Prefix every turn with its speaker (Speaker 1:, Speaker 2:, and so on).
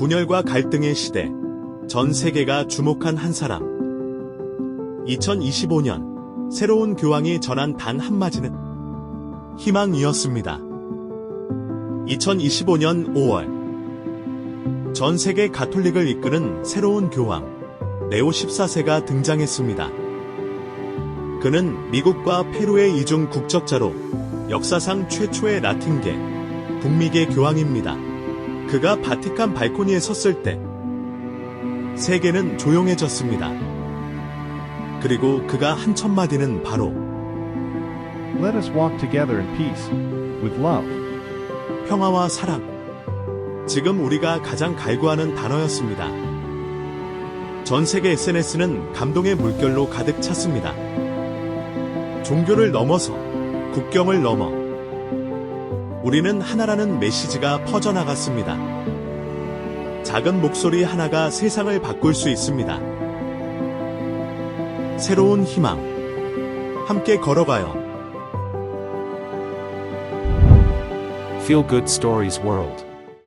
Speaker 1: 분열과 갈등의 시대, 전 세계가 주목한 한 사람. 2025년, 새로운 교황이 전한 단 한마디는 희망이었습니다. 2025년 5월, 전 세계 가톨릭을 이끄는 새로운 교황, 네오 14세가 등장했습니다. 그는 미국과 페루의 이중 국적자로 역사상 최초의 라틴계, 북미계 교황입니다. 그가 바티칸 발코니에 섰을 때 세계는 조용해졌습니다. 그리고 그가 한 첫 마디는 바로
Speaker 2: Let us walk together in peace, with love.
Speaker 1: 평화와 사랑. 지금 우리가 가장 갈구하는 단어였습니다. 전 세계 SNS는 감동의 물결로 가득 찼습니다. 종교를 넘어서 국경을 넘어 우리는 하나라는 메시지가 퍼져나갔습니다. 작은 목소리 하나가 세상을 바꿀 수 있습니다. 새로운 희망. 함께 걸어가요.
Speaker 3: Feel Good Stories World.